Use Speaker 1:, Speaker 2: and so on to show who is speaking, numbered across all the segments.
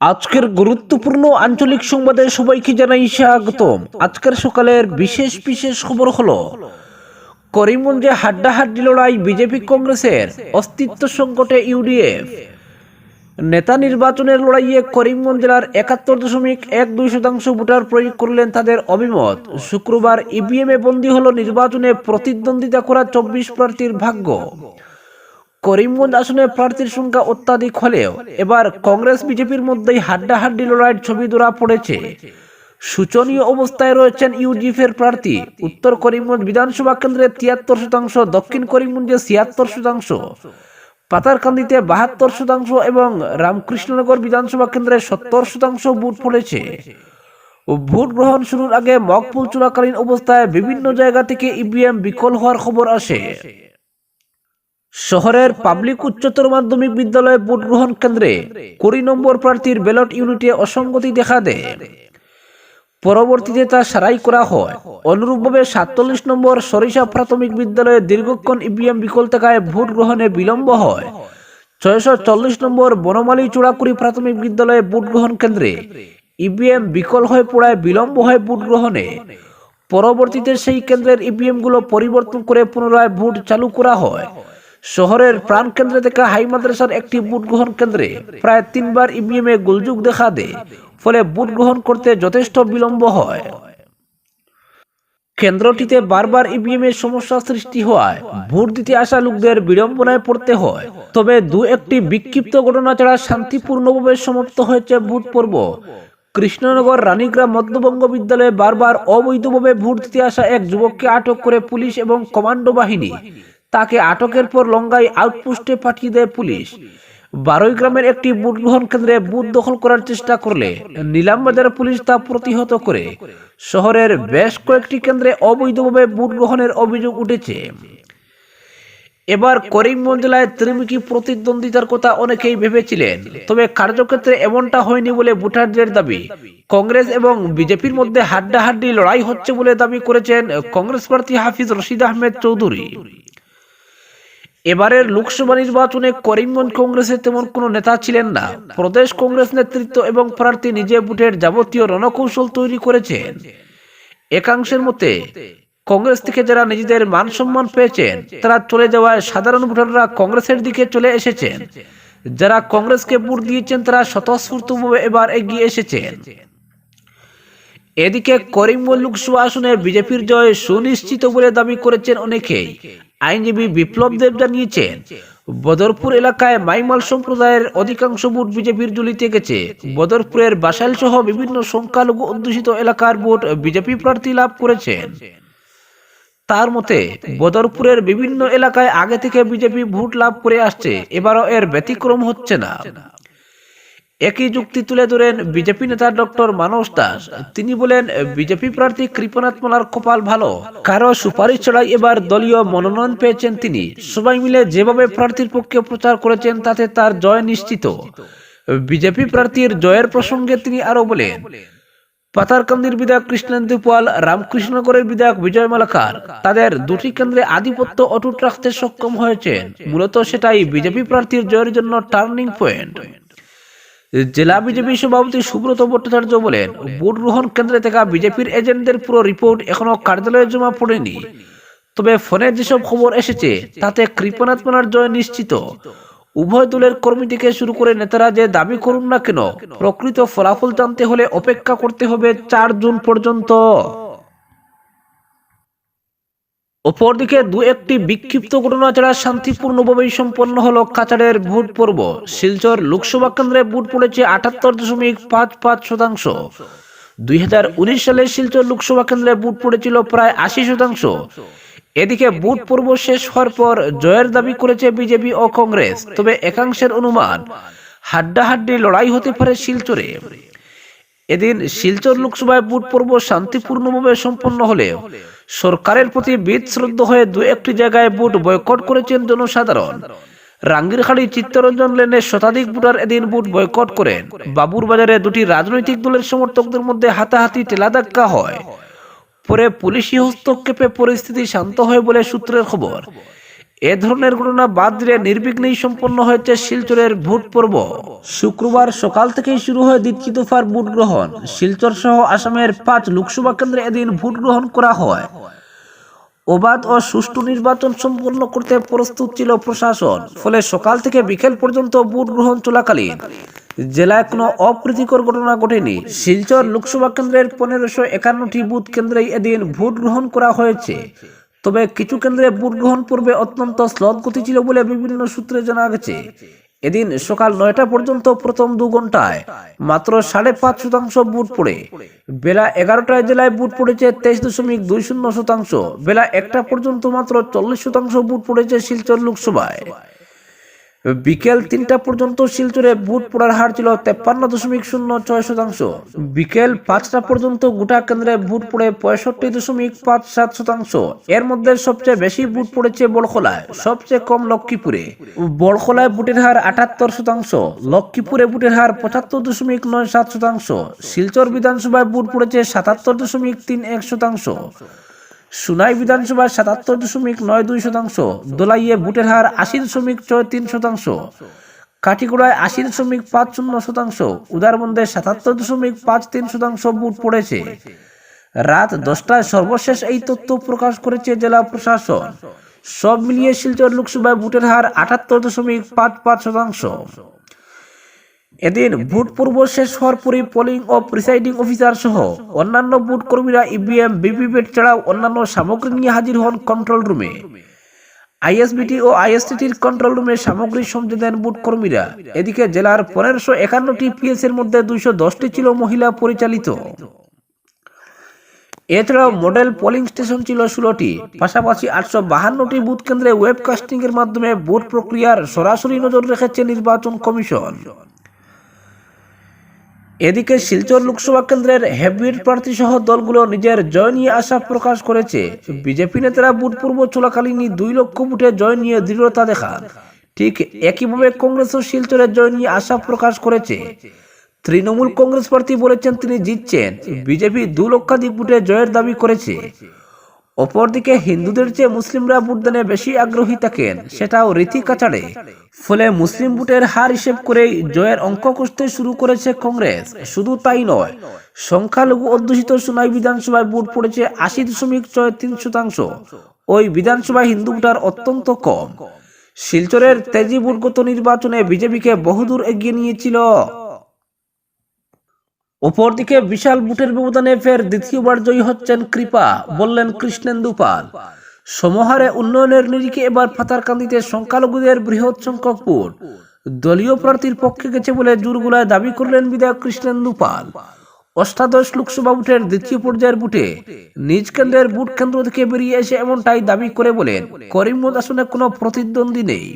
Speaker 1: আজকের গুরুত্বপূর্ণ আঞ্চলিক সংবাদে সবাইকে জানাই স্বাগতম। আজকের সকালের বিশেষ বিশেষ খবর হলো, করিমগঞ্জে হাড্ডাহাড্ডি লড়াই বিজেপি কংগ্রেসের অস্তিত্ব সংকটে ইউডিএফ। নেতা নির্বাচনের লড়াইয়ে করিমগঞ্জ জেলার একাত্তর দশমিক এক দুই শতাংশ ভোটার প্রয়োগ করলেন তাদের অভিমত। শুক্রবার ইভিএমে বন্দী হলো নির্বাচনে প্রতিদ্বন্দ্বিতা করা চব্বিশ প্রার্থীর ভাগ্য। করিমগঞ্জ আসনে প্রার্থীর সংখ্যা অত্যাধিক হলেও এবার কংগ্রেস, বিজেপির মধ্যেই হাড্ডাহাড্ডি লড়াইয়ের ছবি ধরা পড়েছে। শোচনীয় অবস্থায় রয়েছেন ইউজিএফের প্রার্থী, উত্তর করিমগঞ্জ বিধানসভা কেন্দ্রে তিয়াত্তর শতাংশ, দক্ষিণ করিমগঞ্জে ছিয়াত্তর শতাংশ, পাতারকান্দিতে বাহাত্তর শতাংশ এবং রামকৃষ্ণনগর বিধানসভা কেন্দ্রে সত্তর শতাংশ ভোট পড়েছে। ভোট গ্রহণ শুরুর আগে মকপুল চলাকালীন অবস্থায় বিভিন্ন জায়গা থেকে ইভিএম বিকল হওয়ার খবর আসে। শহরের পাবলিক উচ্চতর মাধ্যমিক বিদ্যালয়ে ভোট গ্রহণ কেন্দ্রে কুড়ি নম্বর প্রার্থীর ব্যালট ইউনিটে অসঙ্গতি দেখা দেয়। পরবর্তীতে তা সারাই করা হয়। অনুরূপভাবে সাতচল্লিশ নম্বর সরিষা প্রাথমিক বিদ্যালয়ে দীর্ঘক্ষণ ইভিএম বিকল থাকায় ভোট গ্রহণে বিলম্ব হয়। ছয়শো চল্লিশ নম্বর বনমালী চূড়াকুড়ি প্রাথমিক বিদ্যালয়ে ভোট গ্রহণ কেন্দ্রে ইভিএম বিকল হয়ে পড়ায় বিলম্ব হয় ভোট গ্রহণে। পরবর্তীতে সেই কেন্দ্রের ইভিএমগুলো পরিবর্তন করে পুনরায় ভোট চালু করা হয়। শহরের প্রাণ কেন্দ্রে থেকে হাই মাদ্রাসার একটি ভোট গ্রহণ কেন্দ্রে প্রায় তিনবার ইভিএম গোলযোগ দেখা দেয়, ফলে ভোট গ্রহণ করতে যথেষ্ট বিলম্ব হয়। কেন্দ্রটিতে বারবার ইভিএম এর সমস্যা সৃষ্টি হওয়ায় ভোট দিতে আসা লোকদের বিড়ম্বনায় পড়তে হয়। তবে দু একটি বিক্ষিপ্ত ঘটনা ছাড়া শান্তিপূর্ণভাবে সমাপ্ত হয়েছে ভোট পর্ব। কৃষ্ণনগর রানীগ্রাম মধ্যবঙ্গ বিদ্যালয়ে বারবার অবৈধভাবে ভোট দিতে আসা এক যুবককে আটক করে পুলিশ এবং কমান্ডো বাহিনী তাকে আটকের পর লঙ্গাই আউটপোস্টে পাঠিয়ে দেয় পুলিশ। বারোই গ্রামের একটি বুথ গ্রহণ কেন্দ্রে বুথ দখল করার চেষ্টা করলে নিলামবাজার পুলিশ তা প্রতিহত করে। শহরের বেশ কয়েকটি কেন্দ্রে অবৈধভাবে বুথ গ্রহণের অভিযোগ উঠেছে। এবার করিমগঞ্জ জেলায় ত্রিমুখী প্রতিদ্বন্দ্বিতার কথা অনেকেই ভেবেছিলেন, তবে কার্যক্ষেত্রে এমনটা হয়নি বলে ভোটারদের দাবি। কংগ্রেস এবং বিজেপির মধ্যে হাড্ডাহাড্ডি লড়াই হচ্ছে বলে দাবি করেছেন কংগ্রেস প্রার্থী হাফিজ রশিদ আহমেদ চৌধুরী। এবারের লোকসভা নির্বাচনে করিমগঞ্জ কংগ্রেসের তেমন কোনো নেতা ছিলেন না। প্রদেশ কংগ্রেস নেতৃত্ব এবং প্রার্থী নিজে ভোটের যাবতীয় রণকৌশল তৈরি করেছেন। একাংশের মতে, কংগ্রেস থেকে যারা নিজেদের মান সম্মান পেয়েছেন, তারা চলে যাওয়ায় সাধারণ ভোটাররা কংগ্রেসের দিকে চলে এসেছেন। যারা কংগ্রেসকে ভোট দিয়েছেন, তারা স্বতঃস্ফূর্তভাবে এবার এগিয়ে এসেছেন। এদিকে করিমগঞ্জ লোকসভা বিজেপির জয় সুনিশ্চিত বলে দাবি করেছেন অনেকেই। আইনজীবী বিপ্লব দেব জানিয়েছেন, বদরপুর এলাকায় মাইমাল সম্প্রদায়ের অধিকাংশ ভোট বিজেপির জুলিতে গেছে বদরপুরের বাসাইল সহ বিভিন্ন সংখ্যালঘু অধ্যুষিত এলাকার ভোট বিজেপি প্রার্থী লাভ করেছেন। তার মতে, বদরপুরের বিভিন্ন এলাকায় আগে থেকে বিজেপি ভোট লাভ করে আসছে, এবারও এর ব্যতিক্রম হচ্ছে না। একই যুক্তি তুলে ধরেন বিজেপি নেতা ডক্টর মানস দাস। তিনি বলেন, বিজেপি প্রার্থী কৃপনাথ মালার কপাল ভালো। কারও সুপারিশ ছাড়াই এবার দলীয় মনোনয়ন পেয়েছেন তিনি। সবাই মিলে যেভাবে প্রার্থীর পক্ষে প্রচার করেছেন, তাতে তার জয় নিশ্চিত। বিজেপি প্রার্থীর জয়ের প্রসঙ্গে তিনি আরও বলেন, পাতারকান্দির বিধায়ক কৃষ্ণেন্দু পাল, রামকৃষ্ণনগরের বিধায়ক বিজয় মালাকার, তাদের দুটি কেন্দ্রে আধিপত্য অটুট রাখতে সক্ষম হয়েছেন। মূলত সেটাই বিজেপি প্রার্থীর জয়ের জন্য টার্নিং পয়েন্ট। জেলা বিজেপি সভাপতি সুব্রত ভট্টাচার্য বলেন, ভোট গ্রহণ কেন্দ্রে থাকা বিজেপির এজেন্টদের পুরো রিপোর্ট এখনও কার্যালয়ে জমা পড়েনি। তবে ফোনে যেসব খবর এসেছে, তাতে কৃপনাথ মানার জয় নিশ্চিত। উভয় দলের কর্মী থেকে শুরু করে নেতারা যে দাবি করুন না কেন, প্রকৃত ফলাফল জানতে হলে অপেক্ষা করতে হবে চার জুন পর্যন্ত। অপরদিকে দু একটি বিক্ষিপ্ত ঘটনা ছাড়া শান্তিপূর্ণভাবেই সম্পন্ন হলো কাছাড়ের ভোট পর্ব। শিলচর লোকসভা কেন্দ্রে ভোট পড়েছে আটাত্তর দশমিক পাঁচ পাঁচ শতাংশ। দুই হাজার উনিশ সালে শিলচর লোকসভা কেন্দ্রে ভোট পড়েছিল প্রায় আশি শতাংশ। এদিকে ভোট পর্ব শেষ হওয়ার পর জয়ের দাবি করেছে বিজেপি ও কংগ্রেস। তবে একাংশের অনুমান, হাড্ডাহাড্ডি লড়াই হতে পারে শিলচরে। এদিন শিলচর লোকসভায় ভোট পর্ব শান্তিপূর্ণভাবে সম্পন্ন হলে সরকারের প্রতি বিদ শ্রদ্ধ হয়ে দু একটি জায়গায় ভোট বয়কট করেছেন জনসাধারণ। রাঙ্গিরখাড়ি চিত্তরঞ্জন লেনে শতাধিক ভোটার এদিন ভোট বয়কট করেন। বাবুর বাজারে দুটি রাজনৈতিক দলের সমর্থকদের মধ্যে হাতাহাতি টেলাধাক্কা হয়। পরে পুলিশি হস্তক্ষেপে পরিস্থিতি শান্ত হয় বলে সূত্রের খবর। এ ধরনের ঘটনা বাদ দিয়ে নির্বিঘ্নেই সম্পন্ন হয়েছে শিলচরের ভোট পর্ব। শুক্রবার সকাল থেকেই শুরু হয় দ্বিতীয় দফার ভোট গ্রহণ। শিলচর সহ আসামের পাঁচ লোকসভা কেন্দ্রে এদিন ভোট গ্রহণ করা হয়। অবাধ ও সুষ্ঠু নির্বাচন সম্পন্ন করতে প্রস্তুত ছিল প্রশাসন, ফলে সকাল থেকে বিকেল পর্যন্ত ভোট গ্রহণ চলাকালীন। জেলায় কোনো অপ্রীতিকর ঘটনা ঘটেনি। শিলচর লোকসভা কেন্দ্রের পনেরোশো একান্নটি বুথ কেন্দ্রেই এদিন ভোট গ্রহণ করা হয়েছে। তবে কিছু কেন্দ্রে ভোট গ্রহণ পূর্বে অত্যন্ত স্লথ গতি ছিল বলে বিভিন্ন সূত্রে জানা গেছে। এদিন সকাল নয়টা পর্যন্ত প্রথম দু ঘন্টায় মাত্র সাড়ে পাঁচ শতাংশ বুট পড়ে। বেলা এগারোটায় জেলায় বুট পড়েছে তেইশ দশমিক দুই শূন্য শতাংশ। বেলা একটা পর্যন্ত মাত্র চল্লিশ শতাংশ বুট পড়েছে শিলচর লোকসভায়। বিকেল তিনটা পর্যন্ত শিলচরে বুট পড়ার হার ছিল তেপ্পান্ন দশমিক শূন্য ছয় শতাংশ। বিকেল পাঁচটা পর্যন্ত গোটা কেন্দ্রে বুট পড়ে পঁয়ষট্টি দশমিক পাঁচ সাত শতাংশ। এর মধ্যে সবচেয়ে বেশি বুট পড়েছে বড়খোলায়, সবচেয়ে কম লক্ষ্মীপুরে। বড়খোলায় বুটের হার আটাত্তর শতাংশ, লক্ষ্মীপুরে বুটের হার পঁচাত্তর দশমিক নয় সাত শতাংশ। শিলচর বিধানসভায় বুট পড়েছে সাতাত্তর দশমিক তিন এক শতাংশ। সুনাই বিধানসভায় সাতাত্তর দশমিক নয় দুই শতাংশ, দোলাইয়ে বুটের হার আশি দশমিক ছয় তিন শতাংশ কাটিগোড়ায় আশি দশমিক পাঁচ শূন্য শতাংশ উদারবন্দে সাতাত্তর দশমিক পাঁচ তিন শতাংশ বুট পড়েছে। রাত দশটায় সর্বশেষ এই তথ্য প্রকাশ করেছে জেলা প্রশাসন। সব মিলিয়ে শিলচর লোকসভায় বুটের হার আটাত্তর দশমিক পাঁচ পাঁচ শতাংশ। এদিন ভোট পূর্ব শেষ হওয়ার পরে পোলিং ও প্রিসাইডিং অফিসার সহ অন্যান্য ভোট কর্মীরা ইভিএম ভিভিপ্যাট ছাড়াও অন্যান্য সামগ্রী নিয়ে হাজির হন কন্ট্রোল রুমে আইএসবিটি ও আইএসটিটির কন্ট্রোল রুমে সামগ্রী সমঝে দেন বুট কর্মীরা, এদিকে জেলার পনেরোশো একান্নটি পিএস এর মধ্যে দুইশো দশটি ছিল মহিলা পরিচালিত। এছাড়াও মডেল পোলিং স্টেশন ছিল ষোলোটি, পাশাপাশি আটশো বাহান্নটি বুথ কেন্দ্রে ওয়েবকাস্টিং এর মাধ্যমে ভোট প্রক্রিয়ার সরাসরি নজর রেখেছে নির্বাচন কমিশন। এদিকে শিলচর লোকসভা কেন্দ্রের হেভিট প্রার্থী সহ দলগুলো নিজের জয় নিয়ে আশা প্রকাশ করেছে। বিজেপি নেতারা বুট পূর্ব চলাকালীনই দুই লক্ষ ভোটে জয় নিয়ে দৃঢ়তা দেখান। ঠিক একইভাবে কংগ্রেসও শিলচরে জয় নিয়ে আশা প্রকাশ করেছে। তৃণমূল কংগ্রেস প্রার্থী বলেছেন তিনি জিতছেন। বিজেপি দু লক্ষাধিক ভোটে জয়ের দাবি করেছে। অপরদিকে হিন্দুদের চেয়ে মুসলিমরা ভোটদানে বেশি আগ্রহী থাকেন, সেটাও রীতি কাছাড়ে ফলে মুসলিম ভোটের হার হিসেব করেই জয়ের অঙ্ক কষতে শুরু করেছে কংগ্রেস। শুধু তাই নয়, সংখ্যালঘু অধ্যুষিত সোনাই বিধানসভায় ভোট পড়েছে আশি দশমিক ছয় তিন শতাংশ। ওই বিধানসভায় হিন্দু ভোটার অত্যন্ত কম। শিলচরের তেজি ভোটগত নির্বাচনে বিজেপিকে বহুদূর এগিয়ে নিয়েছিল অপরদিকে বিশাল বুটের ব্যবধানে ফের দ্বিতীয়বার জয়ী হচ্ছেন কৃপা, বললেন কৃষ্ণেন্দু পাল। সমহারে উন্নয়নের নিরিখে এবার ফাতার ফাতারকান্দিতে সংখ্যালঘুদের বৃহৎ সংখ্যক ভোট দলীয় প্রার্থীর পক্ষে গেছে বলে জোরগুলায় দাবি করলেন বিধায়ক কৃষ্ণেন্দু পাল। অষ্টাদশ লোকসভা বুথের দ্বিতীয় পর্যায়ের বুটে নিজ কেন্দ্রের বুট কেন্দ্র থেকে বেরিয়ে এসে এমনটাই দাবি করে বলেন, করিমগঞ্জ আসনে কোনো প্রতিদ্বন্দ্বী নেই।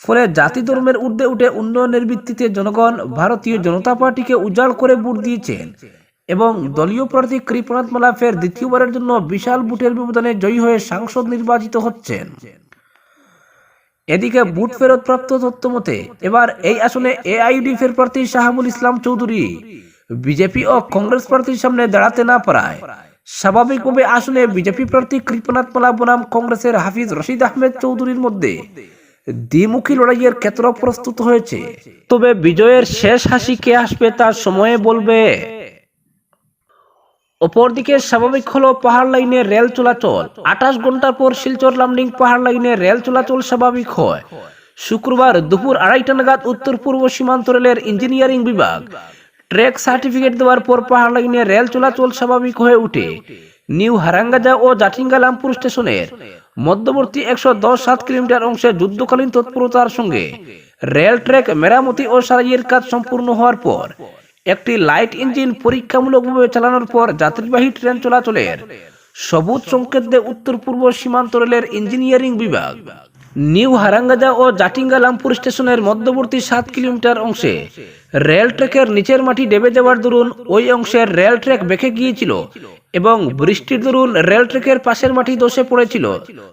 Speaker 1: ফলে জাতি ধর্মের ঊর্ধ্বে উঠে উন্নয়নের ভিত্তিতে জনগণ ভারতীয় জনতা পার্টিকে উজাড় করে ভোট দিয়েছেন এবং দলীয় প্রার্থী কৃপনাথ মালা ফের দ্বিতীয়বারের জন্য বিশাল বুটের ব্যবধানে জয়ী হয়ে সাংসদ নির্বাচিত হচ্ছেন। এদিকে বুট ফেরত প্রাপ্ত তথ্য মতে, এবার এই আসনে এআইইউডিএফ এর প্রার্থী শাহাবুল ইসলাম চৌধুরী। বিজেপি ও কংগ্রেস প্রার্থীর সামনে দাঁড়াতে না পারায়। স্বাভাবিকভাবে আসনে বিজেপি প্রার্থী কৃপনাথ মালা বনাম কংগ্রেসের হাফিজ রশিদ আহমেদ চৌধুরীর মধ্যে। দ্বিমুখী লড়াইয়ের ক্ষেত্র প্রস্তুত হয়েছে। তবে বিজয়ের শেষ হাসি কে আসবে তার সময়ে বলবে। অপরদিকে স্বাভাবিক হলো পাহাড় লাইনে রেল চলাচল। আঠাশ ঘণ্টার পর শিলচর লামডিং পাহাড় লাইনে রেল চলাচল স্বাভাবিক হয়। শুক্রবার দুপুর আড়াইটা নাগাদ উত্তর পূর্ব সীমান্ত রেলের ইঞ্জিনিয়ারিং বিভাগ। ট্রেক সার্টিফিকেট দেওয়ার পর পাহাড় লাইনে রেল চলাচল স্বাভাবিক হয়ে ওঠে। নিউ হারাঙ্গাজা ও জাটিঙ্গা লামপুর স্টেশনের মধ্যবর্তী একশো দশ সাত কিলোমিটার অংশে যুদ্ধকালীন তৎপরতার সঙ্গে রেল ট্র্যাক মেরামতি ও সারাইয়ের কাজ সম্পূর্ণ হওয়ার পর একটি লাইট ইঞ্জিন পরীক্ষামূলকভাবে চালানোর পর যাত্রীবাহী ট্রেন চলাচলের সবুজ সংকেত দেয় উত্তর পূর্ব সীমান্ত রেলের ইঞ্জিনিয়ারিং বিভাগ। নিউ হারাঙ্গাজা ও জাটিঙ্গা লামপুর স্টেশনের মধ্যবর্তী সাত কিলোমিটার অংশে রেল ট্র্যাকের নিচের মাটি ডেবে যাওয়ার দরুন ওই অংশের রেল ট্র্যাক বেঁকে গিয়েছিল এবং বৃষ্টির দরুন রেল ট্র্যাকের পাশের মাটি দোষে পড়েছিল।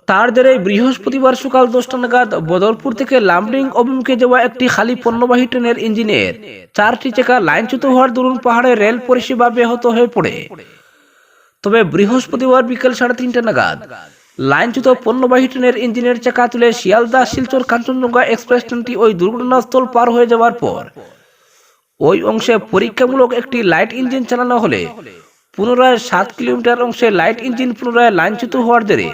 Speaker 1: তার জেরে বৃহস্পতিবার সকাল দশটা নাগাদ বদরপুর থেকে লামডিং অভিমুখে যাওয়া একটি খালি পণ্যবাহী ট্রেনের ইঞ্জিনের চারটি চাকা লাইনচ্যুত হওয়ার দরুন পাহাড়ে রেল পরিষেবা ব্যাহত হয়ে পড়ে। তবে বৃহস্পতিবার বিকেল সাড়ে তিনটা নাগাদ লাইনচ্যুত পণ্যবাহী ট্রেনের ইঞ্জিনের চাকা তুলে শিয়ালদা শিলচর কাঞ্চনজঙ্ঘা এক্সপ্রেস ট্রেনটি ওই দুর্ঘটনাস্থল পার হয়ে যাওয়ার পর ওই অংশে পরীক্ষামূলক একটি লাইট ইঞ্জিন চালানো হলে পুনরায় সাত কিলোমিটার অংশে লাইট ইঞ্জিন পুনরায় লাইনচ্যুত হওয়ার দেরে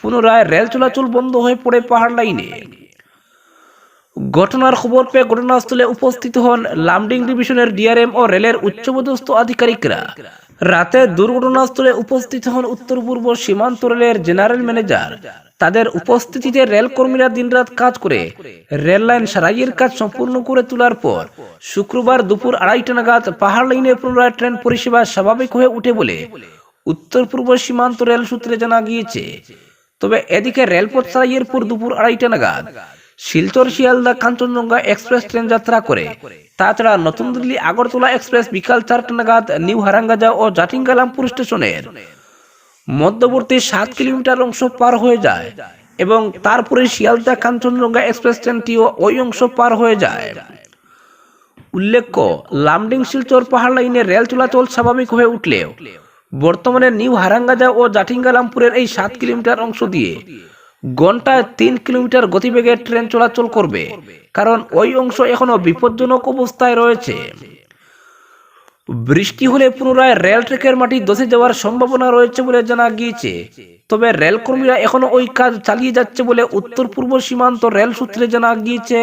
Speaker 1: পুনরায় রেল চলাচল বন্ধ হয়ে পড়ে পাহাড় লাইনে। ঘটনার খবর পেয়ে ঘটনাস্থলে উপস্থিত হন লামডিং ডিভিশনের ডিআরএম ও রেলের উচ্চপদস্থ আধিকারিকরা। রাতে দুর্ঘটনাস্থলে উপস্থিত হন উত্তর পূর্ব সীমান্ত রেলের জেনারেল ম্যানেজার। তাদের উপস্থিতিতে রেল কর্মীরা দিনরাত কাজ করে রেল লাইন সারাইয়ের কাজ সম্পূর্ণ করে তোলার পর শুক্রবার দুপুর আড়াইটা নাগাদ পাহাড় লাইনে পুনরায় ট্রেন পরিষেবা স্বাভাবিক হয়ে উঠে বলে উত্তর পূর্ব সীমান্ত রেল সূত্রে জানা গিয়েছে। তবে এদিকে রেলপথ সারাইয়ের পর দুপুর আড়াইটা নাগাদ শিলচর, শিয়ালদা, কাঞ্চনজঙ্ঘা এক্সপ্রেস ট্রেন যাত্রা করে। তাছাড়া নতুন দিল্লি, আগরতলা এক্সপ্রেস বিকাল চারটা নাগাদ নিউ হারাঙ্গাজা ও জাটিঙ্গালামপুর স্টেশনের। মধ্যবর্তী সাত কিলোমিটার অংশ পার হয়ে যায় এবং তারপরে শিয়ালদা, কাঞ্চনজঙ্ঘা এক্সপ্রেস ট্রেনটিও ওই অংশ পার হয়ে যায়। উল্লেখ্য লামডিং শিলচর পাহাড় লাইনে রেল চলাচল স্বাভাবিক হয়ে উঠলেও বর্তমানে নিউ হারাঙ্গাজা ও জাটিঙ্গালামপুরের এই সাত কিলোমিটার অংশ দিয়ে ঘন্টায় তিন কিলোমিটার গতিবেগে ট্রেন চলাচল করবে, কারণ ওই অংশ এখনও বিপজ্জনক অবস্থায় রয়েছে। বৃষ্টি হলে পুনরায় রেল ট্রেকের মাটি ধসে যাওয়ার সম্ভাবনা রয়েছে বলে জানা গিয়েছে। তবে রেল কর্মীরা এখনও ওই কাজ চালিয়ে যাচ্ছে বলে উত্তর পূর্ব সীমান্ত রেল সূত্রে জানা গিয়েছে।